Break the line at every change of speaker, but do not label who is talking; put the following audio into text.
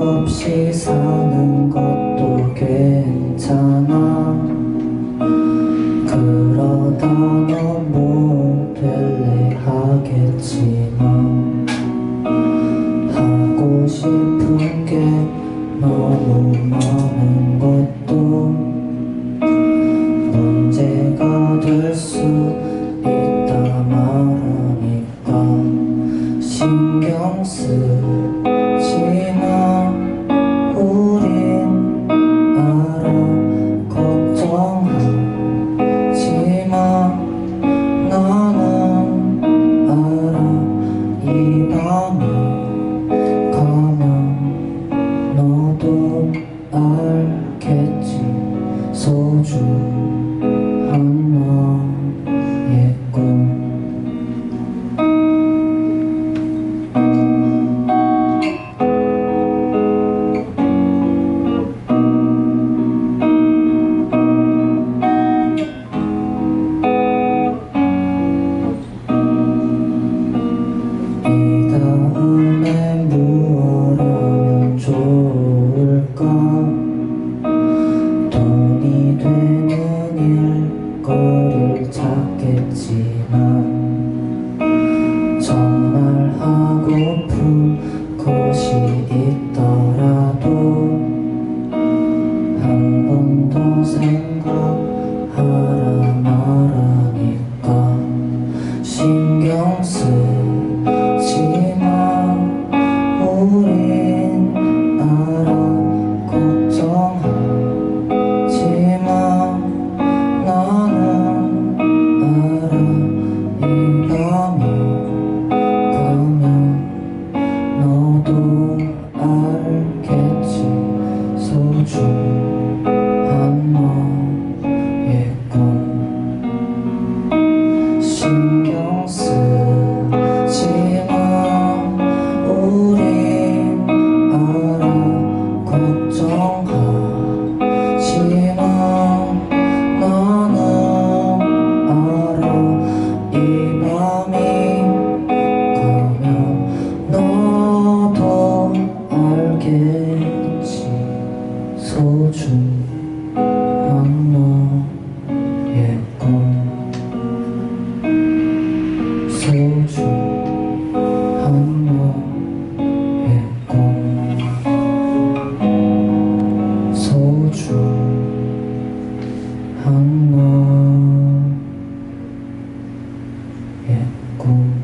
없이 사는 것도 괜찮아. 그러다 너못 될래 하겠지만 하고 싶은 게 너무 많은 것도 문제가 될 수 있다 말하니까 신경 쓰 No. ngó Ocean. cool.